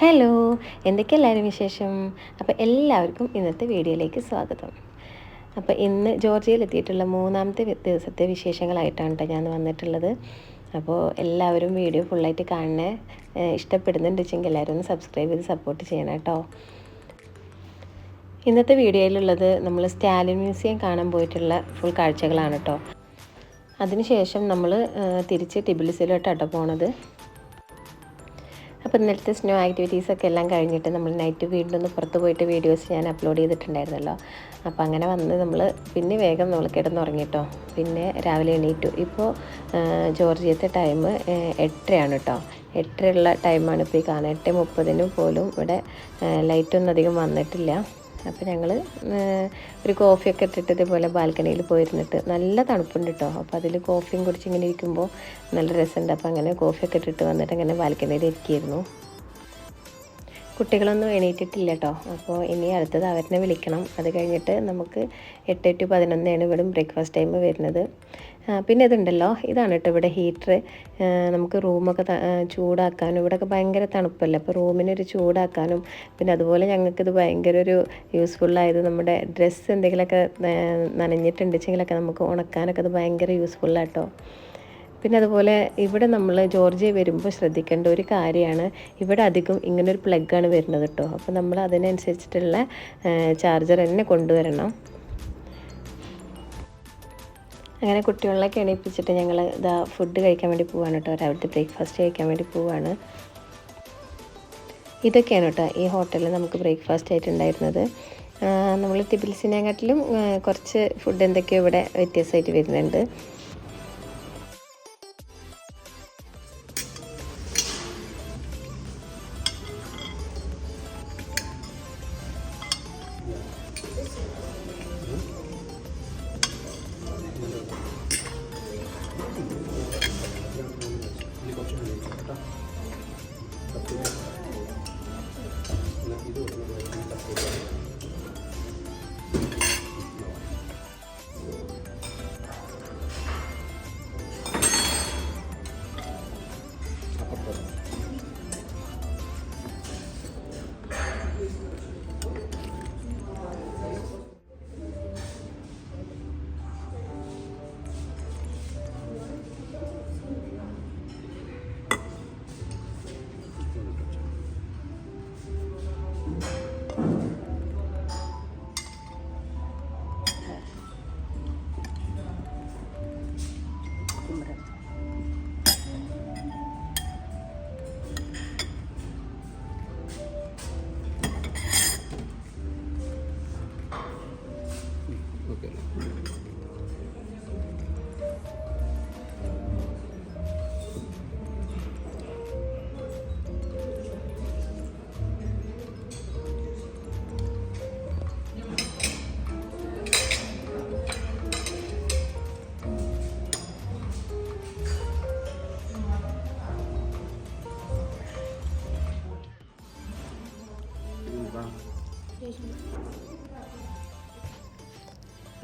Hello എന്തൊക്കെയല്ലായിരുന്നു വിശേഷം അപ്പോൾ എല്ലാവർക്കും ഇന്നത്തെ വീഡിയോയിലേക്ക് സ്വാഗതം അപ്പോൾ ഇന്ന് ജോർജിയയിലെത്തിയിട്ടുള്ള മൂന്നാമത്തെ ദിവസത്തെ വിശേഷങ്ങളായിട്ടാണ് കേട്ടോ ഞാൻ വന്നിട്ടുള്ളത് അപ്പോൾ എല്ലാവരും വീഡിയോ ഫുള്ളായിട്ട് കാണണേ ഇഷ്ടപ്പെടുന്നുണ്ട് വെച്ചെങ്കിൽ എല്ലാവരും ഒന്ന് സബ്സ്ക്രൈബ് ചെയ്ത് സപ്പോർട്ട് ചെയ്യണം കേട്ടോ ഇന്നത്തെ വീഡിയോയിലുള്ളത് നമ്മൾ സ്റ്റാലിൻ മ്യൂസിയം കാണാൻ പോയിട്ടുള്ള ഫുൾ കാഴ്ചകളാണ് കേട്ടോ അതിനുശേഷം നമ്മൾ തിരിച്ച് ടിബിലിസിലോട്ടാട്ടോ പോണത് അപ്പോൾ ഇന്നലത്തെ സ്നോ ആക്ടിവിറ്റീസൊക്കെ എല്ലാം കഴിഞ്ഞിട്ട് നമ്മൾ നൈറ്റ് വീണ്ടും ഒന്ന് പുറത്ത് പോയിട്ട് വീഡിയോസ് ഞാൻ അപ്ലോഡ് ചെയ്തിട്ടുണ്ടായിരുന്നല്ലോ അപ്പോൾ അങ്ങനെ വന്ന് നമ്മൾ പിന്നെ വേഗം നമ്മൾ കിടന്നുറങ്ങിട്ടോ പിന്നെ രാവിലെ എണീറ്റു ഇപ്പോൾ ജോർജിയത്തെ ടൈം എട്ടരയാണ് കേട്ടോ എട്ടരയുള്ള ടൈമാണ് ഇപ്പോൾ ഈ കാണുക എട്ട് മുപ്പതിനും പോലും ഇവിടെ ലൈറ്റൊന്നും അധികം വന്നിട്ടില്ല അപ്പോൾ ഞങ്ങൾ ഒരു കോഫിയൊക്കെ ഇട്ടിട്ട് ഇതേപോലെ ബാൽക്കണിയിൽ പോയിരുന്നിട്ട് നല്ല തണുപ്പുണ്ട് കേട്ടോ അപ്പോൾ അതിൽ കോഫിയും കുടിച്ചിങ്ങനെ ഇങ്ങനെ ഇരിക്കുമ്പോൾ നല്ല രസമുണ്ട് അപ്പോൾ അങ്ങനെ കോഫിയൊക്കെ ഇട്ടിട്ട് വന്നിട്ട് അങ്ങനെ ബാൽക്കണിയിൽ ഇരിക്കുമായിരുന്നു കുട്ടികളൊന്നും എണീറ്റിട്ടില്ല കേട്ടോ അപ്പോൾ ഇനി അടുത്തത് അവരെ വിളിക്കണം അത് കഴിഞ്ഞിട്ട് നമുക്ക് എട്ട് ടു പതിനൊന്നാണ് ഇവിടെ ബ്രേക്ക്ഫാസ്റ്റ് ടൈം വരുന്നത് പിന്നെ ഇതുണ്ടല്ലോ ഇതാണ് കേട്ടോ ഇവിടെ ഹീറ്റർ നമുക്ക് റൂമൊക്കെ ചൂടാക്കാനും ഇവിടെയൊക്കെ ഭയങ്കര തണുപ്പല്ലേ അപ്പോൾ റൂമിനൊരു ചൂടാക്കാനും പിന്നെ അതുപോലെ ഞങ്ങൾക്കിത് ഭയങ്കര ഒരു യൂസ്ഫുള്ളായത് നമ്മുടെ ഡ്രസ്സ് എന്തെങ്കിലുമൊക്കെ നനഞ്ഞിട്ടുണ്ടെങ്കിലൊക്കെ നമുക്ക് ഉണക്കാനൊക്കെ ഇത് ഭയങ്കര യൂസ്ഫുള്ളാട്ടോ പിന്നെ അതുപോലെ ഇവിടെ നമ്മൾ ജോർജിയ വരുമ്പോൾ ശ്രദ്ധിക്കേണ്ട ഒരു കാര്യമാണ് ഇവിടെ അധികം ഇങ്ങനൊരു പ്ലഗ്ഗാണ് വരുന്നത് കേട്ടോ അപ്പോൾ നമ്മൾ അതിനനുസരിച്ചിട്ടുള്ള ചാർജർ തന്നെ കൊണ്ടുവരണം അങ്ങനെ കുട്ടികളൊക്കെ എണീപ്പിച്ചിട്ട് ഞങ്ങൾ ഇതാ ഫുഡ് കഴിക്കാൻ വേണ്ടി പോവാണ് കേട്ടോ രാവിലത്തെ ബ്രേക്ക്ഫാസ്റ്റ് കഴിക്കാൻ വേണ്ടി പോവാണ് ഇതൊക്കെയാണ് കേട്ടോ ഈ ഹോട്ടലിൽ നമുക്ക് ബ്രേക്ക്ഫാസ്റ്റ് ആയിട്ടുണ്ടായിരുന്നത് നമ്മൾ ടിബിൽസിനെക്കാട്ടിലും കുറച്ച് ഫുഡ് എന്തൊക്കെയോ ഇവിടെ വ്യത്യാസമായിട്ട് വരുന്നുണ്ട്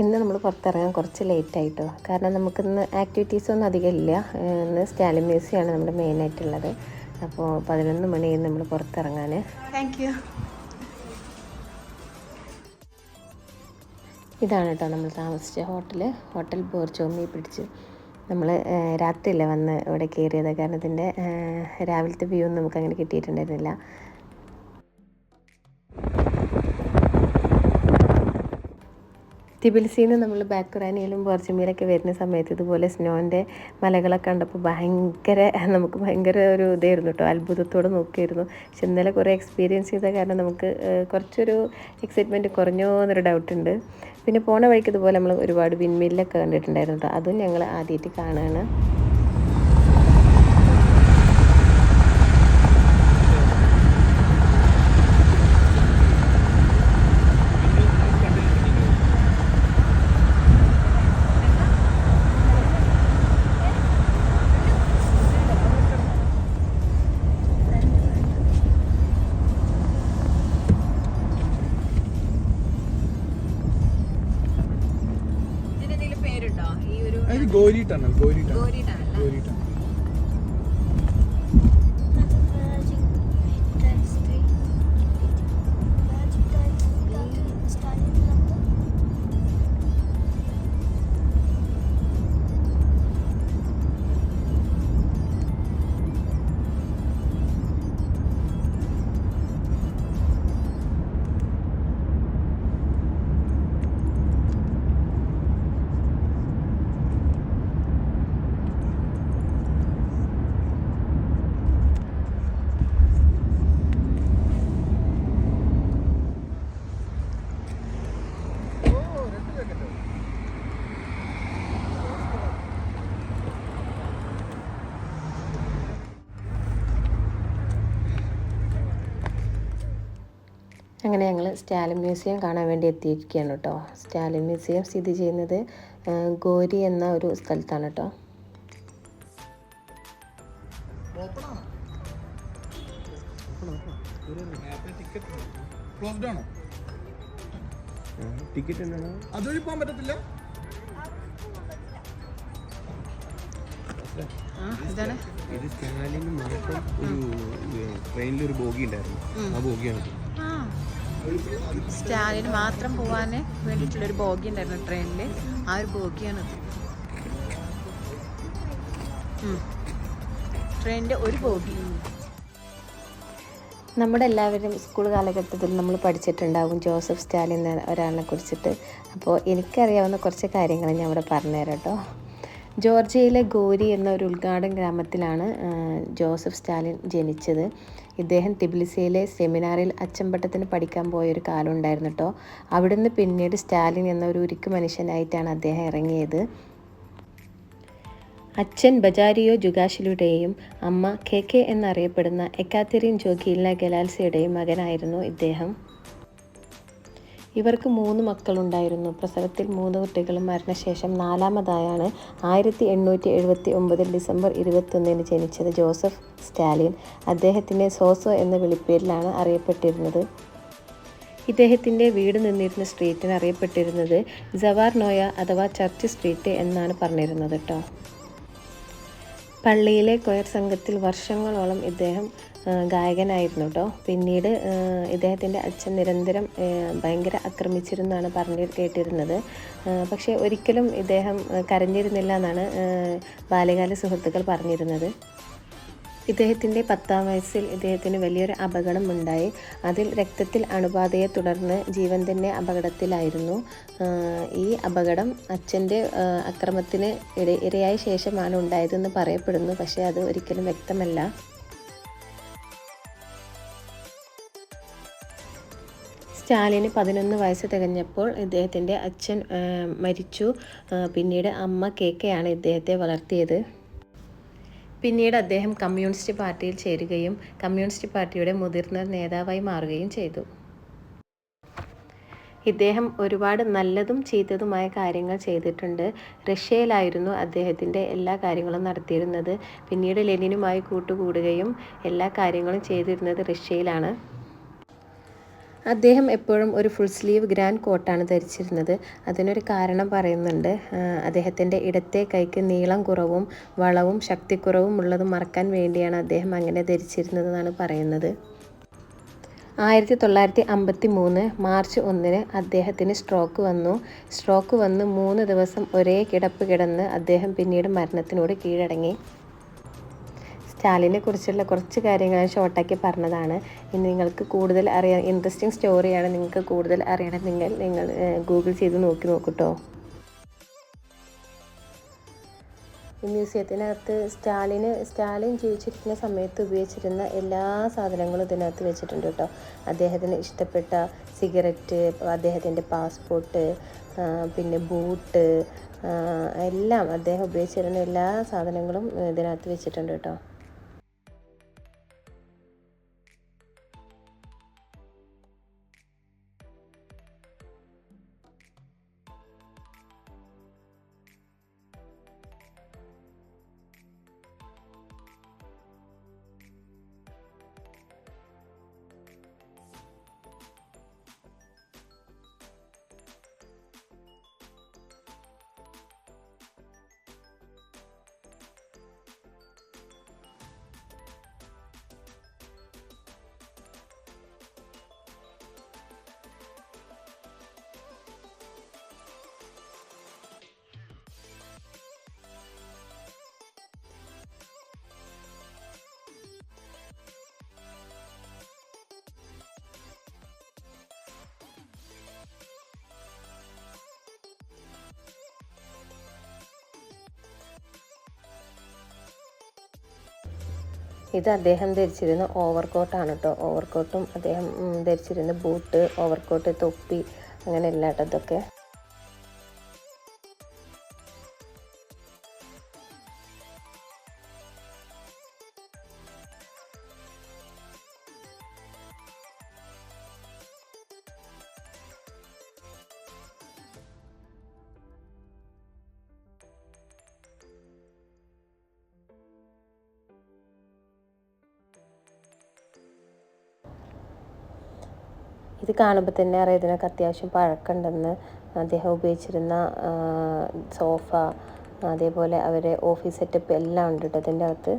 ഇന്ന് നമ്മൾ പുറത്തിറങ്ങാൻ കുറച്ച് ലേറ്റ് ആയിട്ടോ കാരണം നമുക്കിന്ന് ആക്ടിവിറ്റീസൊന്നും അധികം ഇല്ല ഇന്ന് സ്റ്റാലിൻ മ്യൂസിയാണ് നമ്മുടെ മെയിൻ ആയിട്ടുള്ളത് അപ്പോൾ പതിനൊന്ന് മണി നമ്മൾ പുറത്തിറങ്ങാൻ താങ്ക് യു ഇതാണ് കേട്ടോ നമ്മൾ താമസിച്ച ഹോട്ടൽ ഹോട്ടൽ പോർച്ചോമി പിടിച്ച് നമ്മൾ രാത്രിയല്ലേ വന്ന് ഇവിടെ കയറിയത് കാരണം ഇതിൻ്റെ രാവിലത്തെ വ്യൂ ഒന്നും നമുക്ക് അങ്ങനെ കിട്ടിയിട്ടുണ്ടായിരുന്നില്ല തിബിലിസിയിൽ നമ്മൾ ബാക്കുറാനിയിലും ബോർജമിയിലൊക്കെ വരുന്ന സമയത്ത് ഇതുപോലെ സ്നോൻ്റെ മലകളൊക്കെ കണ്ടപ്പോൾ ഭയങ്കര നമുക്ക് ഭയങ്കര ഒരു ഇതായിരുന്നു കേട്ടോ അത്ഭുതത്തോടെ നോക്കിയിരുന്നു പക്ഷെ ഇന്നലെ കുറേ എക്സ്പീരിയൻസ് ചെയ്ത കാരണം നമുക്ക് കുറച്ചൊരു എക്സൈറ്റ്മെൻറ്റ് കുറഞ്ഞോ എന്നൊരു ഡൗട്ടുണ്ട് പിന്നെ പോണ വഴിക്ക് ഇതുപോലെ നമ്മൾ ഒരുപാട് വിൻമില്ലൊക്കെ കണ്ടിട്ടുണ്ടായിരുന്നു കേട്ടോ അതും ഞങ്ങൾ ആദ്യമായിട്ട് കാണുകയാണ് ਗੋਇਰੀ ਟਨਲ ਗੋਇਰੀ ਟਨਲ അങ്ങനെ ഞങ്ങൾ സ്റ്റാലിൻ മ്യൂസിയം കാണാൻ വേണ്ടി എത്തിയിരിക്കുകയാണ് കേട്ടോ സ്റ്റാലിൻ മ്യൂസിയം സ്ഥിതി ചെയ്യുന്നത് ഗോരി എന്ന ഒരു സ്ഥലത്താണ് കേട്ടോ ടിക്കറ്റ് ഇത് സ്റ്റാലിന് മാത്രം ഒരു ട്രെയിനിൽ ഒരു ബോഗി ഉണ്ടായിരുന്നു ആ ബോഗിയാണ് സ്റ്റാലിന് മാത്രം പോകാൻ വേണ്ടിയിട്ടുള്ളൊരു ബോഗി ഉണ്ടായിരുന്നു ട്രെയിനിൽ ആ ഒരു ബോഗിയാണ് ട്രെയിനിൻ്റെ ഒരു ബോഗി നമ്മുടെ എല്ലാവരും സ്കൂൾ കാലഘട്ടത്തിൽ നമ്മൾ പഠിച്ചിട്ടുണ്ടാകും ജോസഫ് സ്റ്റാലിൻ എന്ന ഒരാളിനെ കുറിച്ചിട്ട് അപ്പോൾ എനിക്കറിയാവുന്ന കുറച്ച് കാര്യങ്ങൾ ഞാൻ ഇവിടെ പറഞ്ഞുതരാം കേട്ടോ ജോർജിയയിലെ ഗോരി എന്ന ഒരു ഉദ്ഘാടന ഗ്രാമത്തിലാണ് ജോസഫ് സ്റ്റാലിൻ ജനിച്ചത് ഇദ്ദേഹം തിബിലിസയിലെ സെമിനാറിൽ അച്ചമ്പട്ടത്തിന് പഠിക്കാൻ പോയൊരു കാലം ഉണ്ടായിരുന്നു കേട്ടോ അവിടുന്ന് പിന്നീട് സ്റ്റാലിൻ എന്ന ഒരു ഉരുക്ക് മനുഷ്യനായിട്ടാണ് അദ്ദേഹം ഇറങ്ങിയത് അച്ഛൻ ബജാരിയോ ജുഗാഷിലുടെയും അമ്മ കെ കെ എന്നറിയപ്പെടുന്ന എക്കാത്തിരിൻ ജോഗീല ഗലാൽസയുടെയും മകനായിരുന്നു ഇദ്ദേഹം ഇവർക്ക് മൂന്ന് മക്കളുണ്ടായിരുന്നു പ്രസവത്തിൽ മൂന്ന് കുട്ടികളും മരണശേഷം നാലാമതായാണ് ആയിരത്തി എണ്ണൂറ്റി എഴുപത്തി ഒമ്പതിൽ ഡിസംബർ ഇരുപത്തൊന്നിന് ജനിച്ചത് ജോസഫ് സ്റ്റാലിൻ അദ്ദേഹത്തിൻ്റെ സോസോ എന്ന വിളിപ്പേരിലാണ് അറിയപ്പെട്ടിരുന്നത് ഇദ്ദേഹത്തിൻ്റെ വീട് നിന്നിരുന്ന സ്ട്രീറ്റിന് അറിയപ്പെട്ടിരുന്നത് ജവാർ നോയ അഥവാ ചർച്ച് സ്ട്രീറ്റ് എന്നാണ് പറഞ്ഞിരുന്നത് കേട്ടോ പള്ളിയിലെ കൊയർ സംഘത്തിൽ വർഷങ്ങളോളം ഇദ്ദേഹം ഗായകനായിരുന്നു കേട്ടോ പിന്നീട് ഇദ്ദേഹത്തിൻ്റെ അച്ഛൻ നിരന്തരം ഭയങ്കര ആക്രമിച്ചിരുന്നാണ് പറഞ്ഞ് കേട്ടിരുന്നത് പക്ഷേ ഒരിക്കലും ഇദ്ദേഹം കരഞ്ഞിരുന്നില്ല എന്നാണ് ബാല്യകാല സുഹൃത്തുക്കൾ പറഞ്ഞിരുന്നത് ഇദ്ദേഹത്തിൻ്റെ പത്താം വയസ്സിൽ ഇദ്ദേഹത്തിന് വലിയൊരു അപകടം ഉണ്ടായി അതിൽ രക്തത്തിൽ അണുബാധയെ തുടർന്ന് ജീവൻ തന്നെ അപകടത്തിലായിരുന്നു ഈ അപകടം അച്ഛൻ്റെ അക്രമത്തിന് ഇരയായ ശേഷമാണ് ഉണ്ടായതെന്ന് പറയപ്പെടുന്നു പക്ഷേ അത് ഒരിക്കലും വ്യക്തമല്ല സ്റ്റാലിന് പതിനൊന്ന് വയസ്സ് തികഞ്ഞപ്പോൾ ഇദ്ദേഹത്തിൻ്റെ അച്ഛൻ മരിച്ചു പിന്നീട് അമ്മ കെ കെ ആണ് ഇദ്ദേഹത്തെ വളർത്തിയത് പിന്നീട് അദ്ദേഹം കമ്മ്യൂണിസ്റ്റ് പാർട്ടിയിൽ ചേരുകയും കമ്മ്യൂണിസ്റ്റ് പാർട്ടിയുടെ മുതിർന്ന നേതാവായി മാറുകയും ചെയ്തു ഇദ്ദേഹം ഒരുപാട് നല്ലതും ചീത്തതുമായ കാര്യങ്ങൾ ചെയ്തിട്ടുണ്ട് റഷ്യയിലായിരുന്നു അദ്ദേഹത്തിൻ്റെ എല്ലാ കാര്യങ്ങളും നടത്തിയിരുന്നത് പിന്നീട് ലെനിനുമായി കൂട്ടുകൂടുകയും എല്ലാ കാര്യങ്ങളും ചെയ്തിരുന്നത് റഷ്യയിലാണ് അദ്ദേഹം എപ്പോഴും ഒരു ഫുൾ സ്ലീവ് ഗ്രാൻഡ് കോട്ടാണ് ധരിച്ചിരുന്നത് അതിനൊരു കാരണം പറയുന്നുണ്ട് അദ്ദേഹത്തിൻ്റെ ഇടത്തെ കൈക്ക് നീളം കുറവും വളവും ശക്തിക്കുറവും ഉള്ളത് മറക്കാൻ വേണ്ടിയാണ് അദ്ദേഹം അങ്ങനെ ധരിച്ചിരുന്നതെന്നാണ് പറയുന്നത് ആയിരത്തി തൊള്ളായിരത്തി അമ്പത്തി മൂന്ന് മാർച്ച് ഒന്നിന് അദ്ദേഹത്തിന് സ്ട്രോക്ക് വന്നു സ്ട്രോക്ക് വന്ന് മൂന്ന് ദിവസം ഒരേ കിടപ്പ് കിടന്ന് അദ്ദേഹം പിന്നീട് മരണത്തിനോട് കീഴടങ്ങി ചാലിനെ കുറിച്ചുള്ള കുറച്ച് കാര്യങ്ങൾ ഷോർട്ടാക്കി പറഞ്ഞതാണ് ഇനി നിങ്ങൾക്ക് കൂടുതൽ അറിയാൻ ഇൻട്രസ്റ്റിംഗ് സ്റ്റോറിയാണ് നിങ്ങൾക്ക് കൂടുതൽ അറിയണമെങ്കിൽ നിങ്ങൾ ഗൂഗിൾ ചെയ്ത് നോക്കി നോക്കൂട്ടോ ഈ മ്യൂസിയത്തിനകത്ത് സ്റ്റാലിന് സ്റ്റാലിൻ ജീവിച്ചിരിക്കുന്ന സമയത്ത് ഉപയോഗിച്ചിരുന്ന എല്ലാ സാധനങ്ങളും ഇതിനകത്ത് വെച്ചിട്ടുണ്ട് കേട്ടോ അദ്ദേഹത്തിന് ഇഷ്ടപ്പെട്ട സിഗരറ്റ് അദ്ദേഹത്തിൻ്റെ പാസ്പോർട്ട് പിന്നെ ബൂട്ട് എല്ലാം അദ്ദേഹം ഉപയോഗിച്ചിരുന്ന എല്ലാ സാധനങ്ങളും ഇതിനകത്ത് വെച്ചിട്ടുണ്ട് കേട്ടോ ഇത് അദ്ദേഹം ധരിച്ചിരുന്ന ഓവർകോട്ടാണ് കേട്ടോ ഓവർകോട്ടും അദ്ദേഹം ധരിച്ചിരുന്ന ബൂട്ട് ഓവർകോട്ട് തൊപ്പി അങ്ങനെ ഇല്ലാട്ടോ ഇതൊക്കെ കാണുമ്പോൾ തന്നെ അറിയാം ഇതിനൊക്കെ അത്യാവശ്യം പഴക്കുണ്ടെന്ന് അദ്ദേഹം ഉപയോഗിച്ചിരുന്ന സോഫ അതേപോലെ അവരെ ഓഫീസ് സെറ്റപ്പ് എല്ലാം ഉണ്ട് കേട്ടോ അതിൻ്റെ അകത്ത്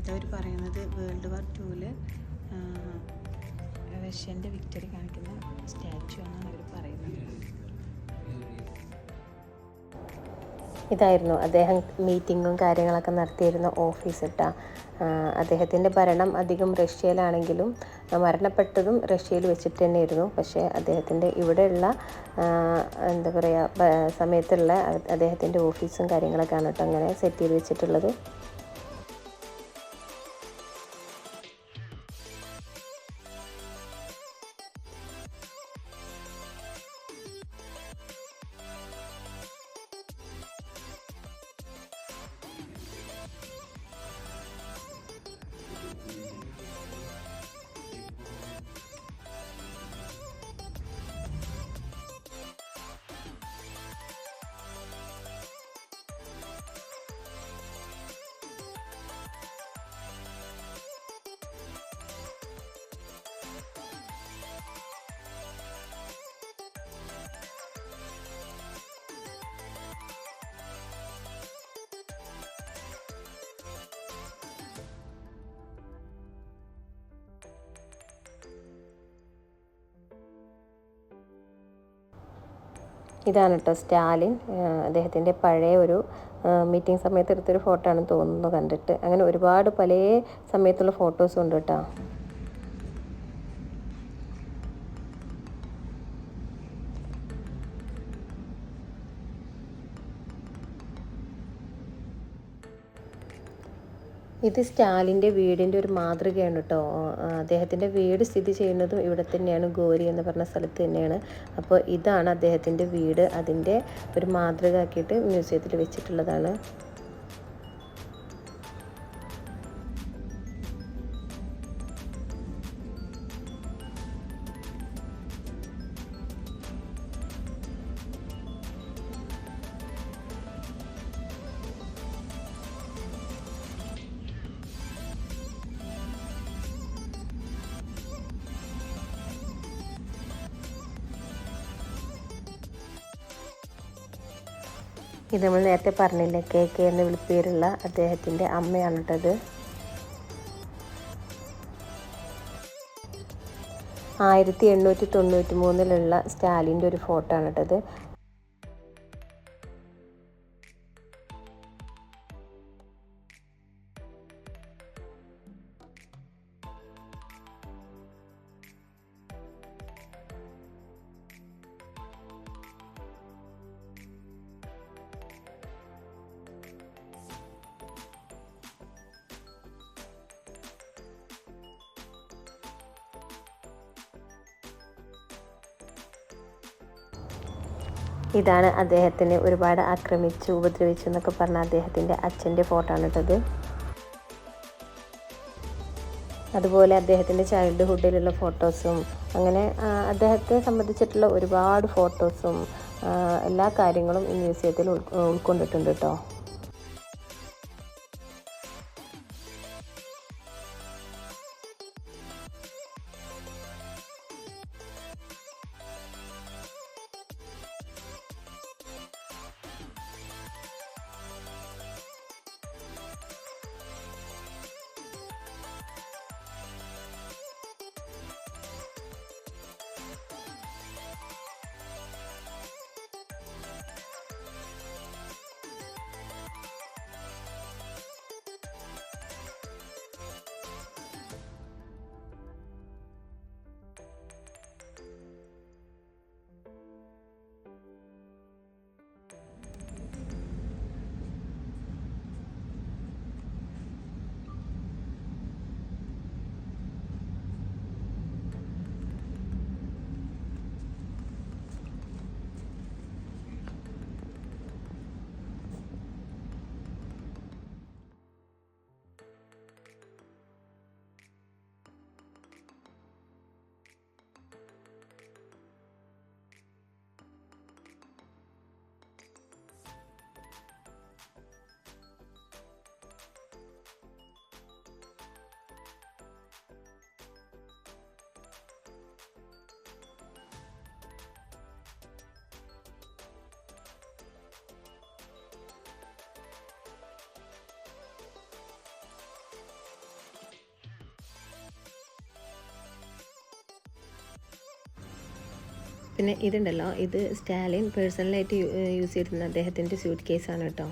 ഇതവർ പറയുന്നത് വേൾഡ് വാർ ടൂവിൽ റഷ്യൻ്റെ വിക്ടറി കാണിക്കുന്ന സ്റ്റാച്ചു എന്നാണ് അവർ പറയുന്നത് ഇതായിരുന്നു അദ്ദേഹം മീറ്റിങ്ങും കാര്യങ്ങളൊക്കെ നടത്തിയിരുന്ന ഓഫീസ് ഇട്ട അദ്ദേഹത്തിൻ്റെ ഭരണം അധികം റഷ്യയിലാണെങ്കിലും മരണപ്പെട്ടതും റഷ്യയിൽ വെച്ചിട്ട് തന്നെയായിരുന്നു പക്ഷേ അദ്ദേഹത്തിൻ്റെ ഇവിടെയുള്ള എന്താ പറയുക സമയത്തുള്ള അദ്ദേഹത്തിൻ്റെ ഓഫീസും കാര്യങ്ങളൊക്കെ കേട്ടോ അങ്ങനെ സെറ്റ് ചെയ്ത് വെച്ചിട്ടുള്ളത് ഇതാണ് കേട്ടോ സ്റ്റാലിൻ അദ്ദേഹത്തിൻ്റെ പഴയ ഒരു മീറ്റിംഗ് സമയത്ത് എടുത്തൊരു ഫോട്ടോ ആണെന്ന് തോന്നുന്നു കണ്ടിട്ട് അങ്ങനെ ഒരുപാട് പല സമയത്തുള്ള ഫോട്ടോസും ഉണ്ട് കേട്ടോ ഇത് സ്റ്റാലിൻ്റെ വീടിൻ്റെ ഒരു മാതൃകയാണ് കേട്ടോ അദ്ദേഹത്തിൻ്റെ വീട് സ്ഥിതി ചെയ്യുന്നതും ഇവിടെ തന്നെയാണ് ഗോരി എന്ന് പറഞ്ഞ സ്ഥലത്ത് തന്നെയാണ് അപ്പോൾ ഇതാണ് അദ്ദേഹത്തിൻ്റെ വീട് അതിൻ്റെ ഒരു മാതൃക ആക്കിയിട്ട് മ്യൂസിയത്തിൽ വെച്ചിട്ടുള്ളതാണ് ഇത് നമ്മൾ നേരത്തെ പറഞ്ഞില്ലേ കെ കെ എന്ന് വിളിപ്പേരുള്ള അദ്ദേഹത്തിൻ്റെ അമ്മയാണ് കേട്ടത് ആയിരത്തി എണ്ണൂറ്റി തൊണ്ണൂറ്റി മൂന്നിലുള്ള സ്റ്റാലിൻ്റെ ഒരു ഫോട്ടോ ആണ് കേട്ടത് ഇതാണ് അദ്ദേഹത്തിനെ ഒരുപാട് ആക്രമിച്ചു ഉപദ്രവിച്ചു എന്നൊക്കെ പറഞ്ഞ അദ്ദേഹത്തിൻ്റെ അച്ഛൻ്റെ ഫോട്ടോ ആണിട്ടത് അതുപോലെ അദ്ദേഹത്തിൻ്റെ ചൈൽഡ്ഹുഡിലുള്ള ഫോട്ടോസും അങ്ങനെ അദ്ദേഹത്തെ സംബന്ധിച്ചിട്ടുള്ള ഒരുപാട് ഫോട്ടോസും എല്ലാ കാര്യങ്ങളും ഈ മ്യൂസിയത്തിൽ ഉൾക്കൊണ്ടിട്ടുണ്ട് കേട്ടോ പിന്നെ ഇതുണ്ടല്ലോ ഇത് സ്റ്റാലിൻ പേഴ്സണലായിട്ട് യൂസ് ചെയ്തിരുന്ന അദ്ദേഹത്തിൻ്റെ സ്യൂട്ട് കേസാണ് കേട്ടോ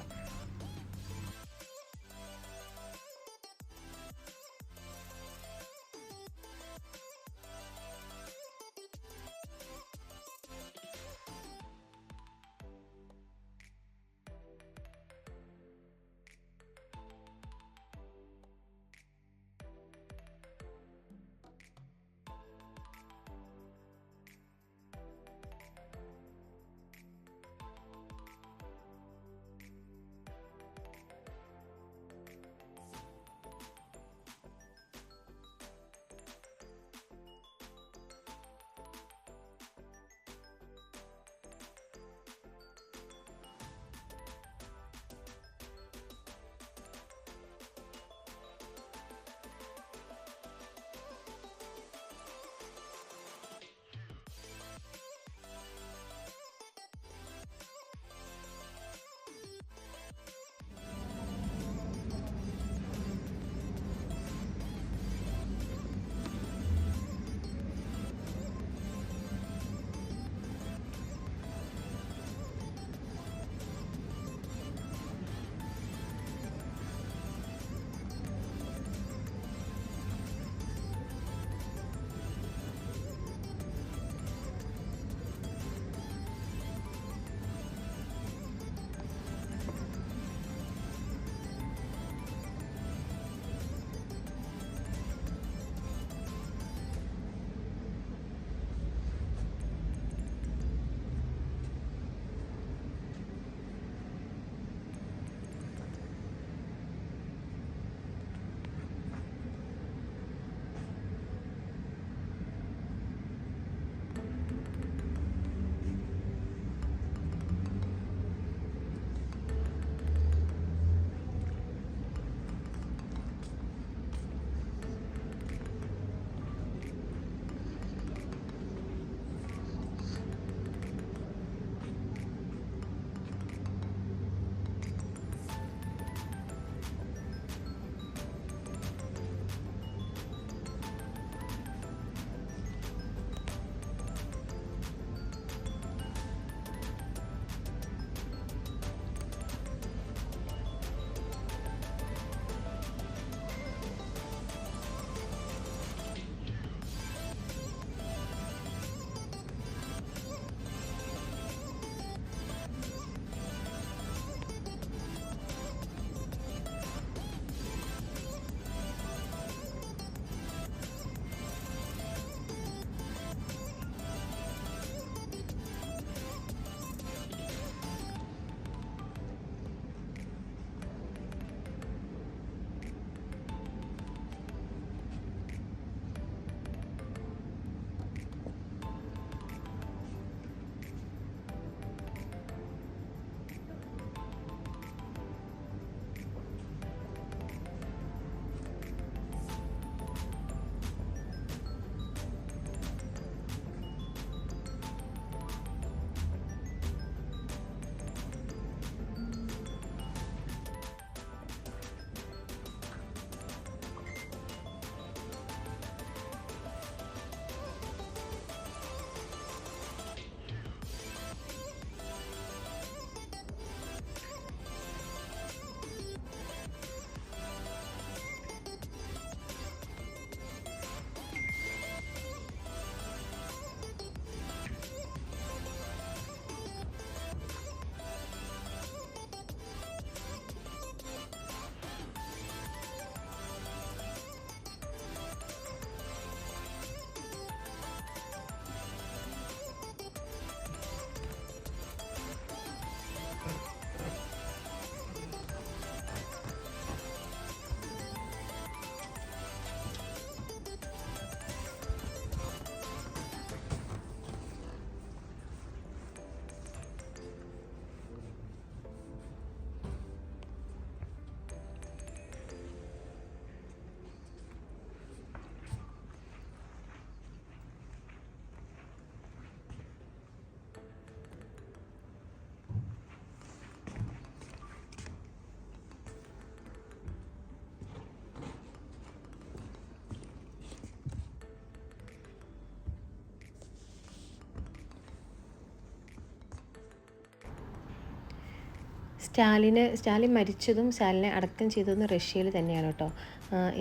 സ്റ്റാലിന് സ്റ്റാലിൻ മരിച്ചതും സ്റ്റാലിനെ അടക്കം ചെയ്തതും റഷ്യയിൽ തന്നെയാണ് കേട്ടോ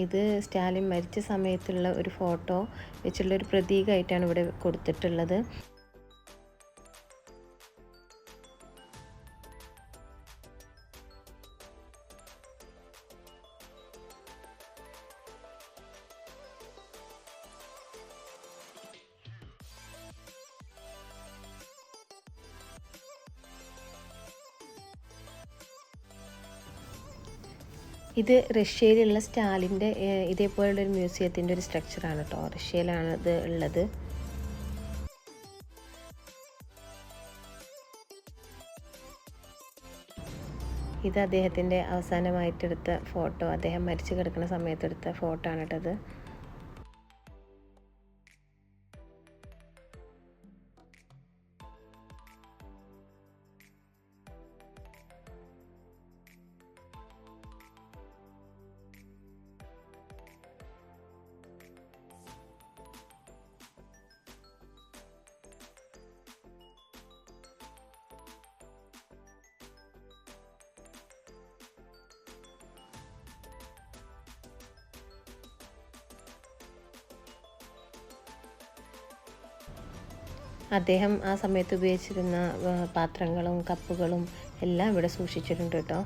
ഇത് സ്റ്റാലിൻ മരിച്ച സമയത്തുള്ള ഒരു ഫോട്ടോ വെച്ചുള്ള ഒരു പ്രതീകമായിട്ടാണ് ഇവിടെ കൊടുത്തിട്ടുള്ളത് ഇത് റഷ്യയിലുള്ള സ്റ്റാലിൻ്റെ ഇതേപോലുള്ള ഒരു മ്യൂസിയത്തിൻ്റെ ഒരു സ്ട്രക്ചറാണ് കേട്ടോ റഷ്യയിലാണ് ഇത് ഉള്ളത് ഇത് അദ്ദേഹത്തിൻ്റെ അവസാനമായിട്ടെടുത്ത ഫോട്ടോ അദ്ദേഹം മരിച്ചു കിടക്കുന്ന സമയത്തെടുത്ത ഫോട്ടോ ആണ് കേട്ടത് അദ്ദേഹം ആ സമയത്ത് ഉപയോഗിച്ചിരുന്ന പാത്രങ്ങളും കപ്പുകളും എല്ലാം ഇവിടെ സൂക്ഷിച്ചിട്ടുണ്ട് കേട്ടോ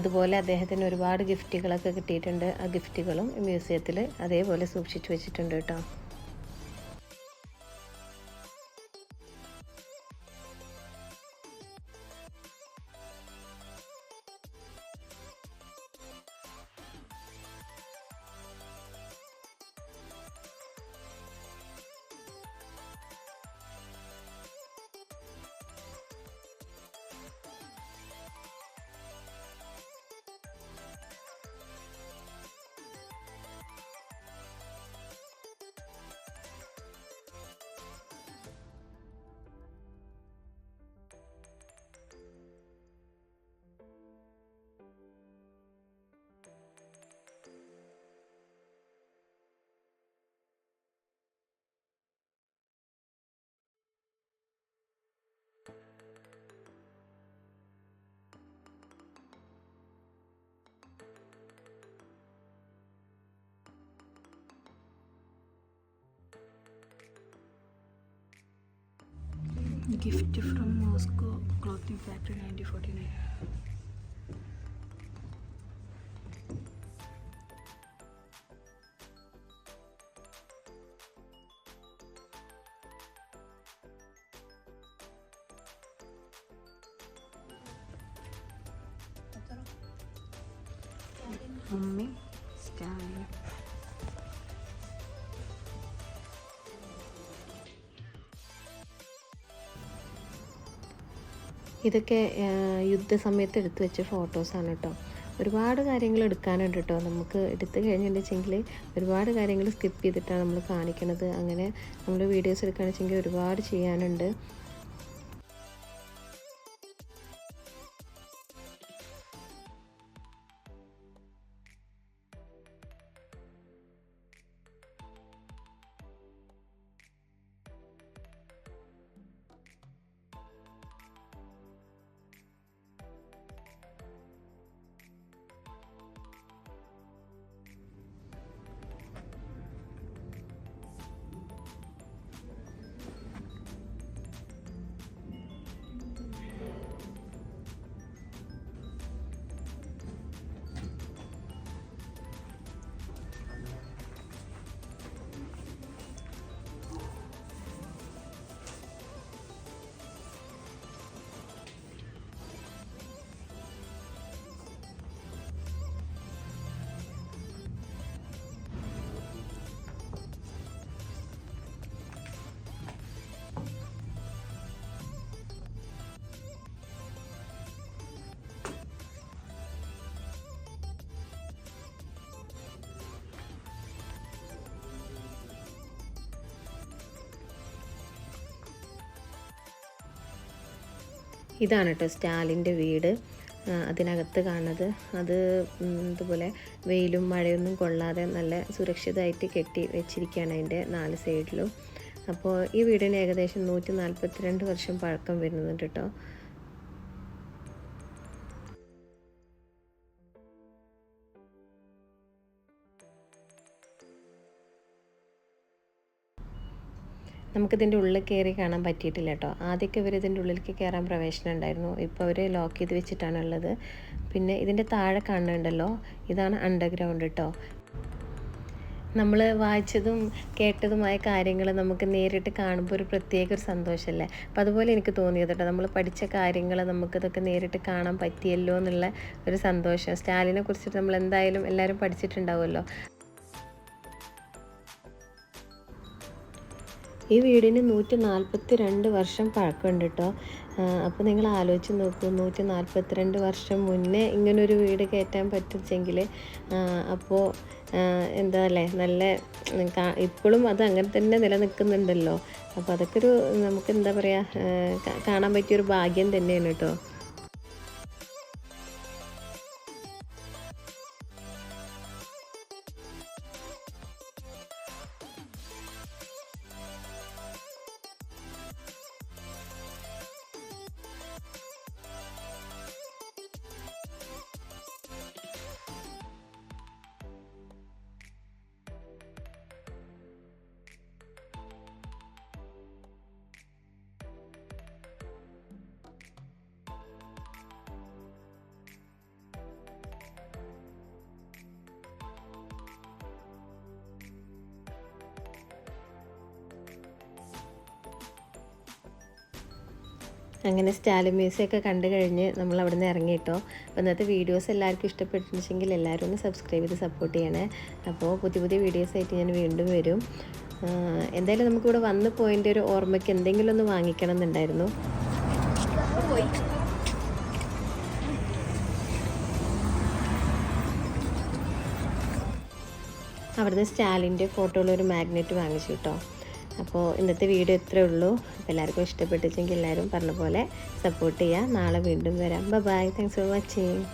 അതുപോലെ അദ്ദേഹത്തിന് ഒരുപാട് ഗിഫ്റ്റുകളൊക്കെ കിട്ടിയിട്ടുണ്ട് ആ ഗിഫ്റ്റുകളും മ്യൂസിയത്തിൽ അതേപോലെ സൂക്ഷിച്ചു വെച്ചിട്ടുണ്ട് കേട്ടോ Gift from Moscow Clothing Factory 1949. ഇതൊക്കെ യുദ്ധസമയത്ത് എടുത്തു വെച്ച ഫോട്ടോസാണ് കേട്ടോ ഒരുപാട് കാര്യങ്ങൾ എടുക്കാനുണ്ട് കേട്ടോ നമുക്ക് എടുത്തു കഴിഞ്ഞിട്ടുണ്ടെങ്കിൽ ഒരുപാട് കാര്യങ്ങൾ സ്കിപ്പ് ചെയ്തിട്ടാണ് നമ്മൾ കാണിക്കണത് അങ്ങനെ നമ്മൾ വീഡിയോസ് എടുക്കുകയാണെന്ന് വെച്ചെങ്കിൽ ഒരുപാട് ചെയ്യാനുണ്ട് ഇതാണ് കേട്ടോ സ്റ്റാലിൻ്റെ വീട് അതിനകത്ത് കാണുന്നത് അത് ഇതുപോലെ വെയിലും മഴയൊന്നും കൊള്ളാതെ നല്ല സുരക്ഷിതമായിട്ട് കെട്ടി വെച്ചിരിക്കുകയാണ് അതിൻ്റെ നാല് സൈഡിലും അപ്പോൾ ഈ വീടിന് ഏകദേശം നൂറ്റി നാൽപ്പത്തിരണ്ട് വർഷം പഴക്കം വരുന്നുണ്ട് കേട്ടോ നമുക്കിതിൻ്റെ ഉള്ളിൽ കയറി കാണാൻ പറ്റിയിട്ടില്ല കേട്ടോ ആദ്യമൊക്കെ ഇവർ ഇതിൻ്റെ ഉള്ളിലേക്ക് കയറാൻ പ്രവേശനം ഉണ്ടായിരുന്നു ഇപ്പോൾ അവർ ലോക്ക് ചെയ്ത് വെച്ചിട്ടാണുള്ളത് പിന്നെ ഇതിൻ്റെ താഴെ കാണുന്നുണ്ടല്ലോ ഇതാണ് അണ്ടർഗ്രൗണ്ട് കേട്ടോ നമ്മൾ വായിച്ചതും കേട്ടതുമായ കാര്യങ്ങൾ നമുക്ക് നേരിട്ട് കാണുമ്പോൾ ഒരു പ്രത്യേക ഒരു സന്തോഷമല്ലേ അപ്പോൾ അതുപോലെ എനിക്ക് തോന്നിയത് കേട്ടോ നമ്മൾ പഠിച്ച കാര്യങ്ങൾ നമുക്കിതൊക്കെ നേരിട്ട് കാണാൻ പറ്റിയല്ലോ എന്നുള്ള ഒരു സന്തോഷം സ്റ്റാലിനെ കുറിച്ചിട്ട് നമ്മൾ എന്തായാലും എല്ലാവരും പഠിച്ചിട്ടുണ്ടാവുമല്ലോ ഈ വീടിന് നൂറ്റി നാൽപ്പത്തി രണ്ട് വർഷം പഴക്കമുണ്ട് കേട്ടോ അപ്പോൾ നിങ്ങൾ ആലോചിച്ച് നോക്കൂ നൂറ്റി രണ്ട് വർഷം മുന്നേ ഇങ്ങനൊരു വീട് കയറ്റാൻ പറ്റിച്ചെങ്കിൽ അപ്പോൾ എന്താ അല്ലേ നല്ല ഇപ്പോഴും അത് അങ്ങനെ തന്നെ നിലനിൽക്കുന്നുണ്ടല്ലോ അപ്പോൾ അതൊക്കെ ഒരു നമുക്ക് എന്താ പറയുക കാണാൻ പറ്റിയൊരു ഭാഗ്യം തന്നെയാണ് കേട്ടോ അങ്ങനെ സ്റ്റാലിൻ ഒക്കെ കണ്ടു കഴിഞ്ഞ് നമ്മൾ അവിടെ നിന്ന് ഇറങ്ങിയിട്ടോ അപ്പോൾ ഇന്നത്തെ വീഡിയോസ് എല്ലാവർക്കും ഇഷ്ടപ്പെട്ടിട്ടുണ്ടെങ്കിൽ എല്ലാവരും ഒന്ന് സബ്സ്ക്രൈബ് ചെയ്ത് സപ്പോർട്ട് ചെയ്യണേ അപ്പോൾ പുതിയ പുതിയ വീഡിയോസ് ആയിട്ട് ഞാൻ വീണ്ടും വരും എന്തായാലും നമുക്കിവിടെ വന്ന് പോയിൻ്റെ ഒരു ഓർമ്മയ്ക്ക് എന്തെങ്കിലും ഒന്ന് വാങ്ങിക്കണം എന്നുണ്ടായിരുന്നു അവിടുന്ന് സ്റ്റാലിൻ്റെ ഫോട്ടോയുള്ള ഒരു മാഗ്നറ്റ് വാങ്ങിച്ചു കേട്ടോ അപ്പോൾ ഇന്നത്തെ വീഡിയോ ഇത്രേ ഉള്ളൂ എല്ലാവർക്കും ഇഷ്ടപ്പെട്ടെങ്കിൽ എല്ലാവരും പറഞ്ഞ പോലെ സപ്പോർട്ട് ചെയ്യുക നാളെ വീണ്ടും വരാം ബൈ താങ്ക്സ് ഫോർ വാച്ചിങ്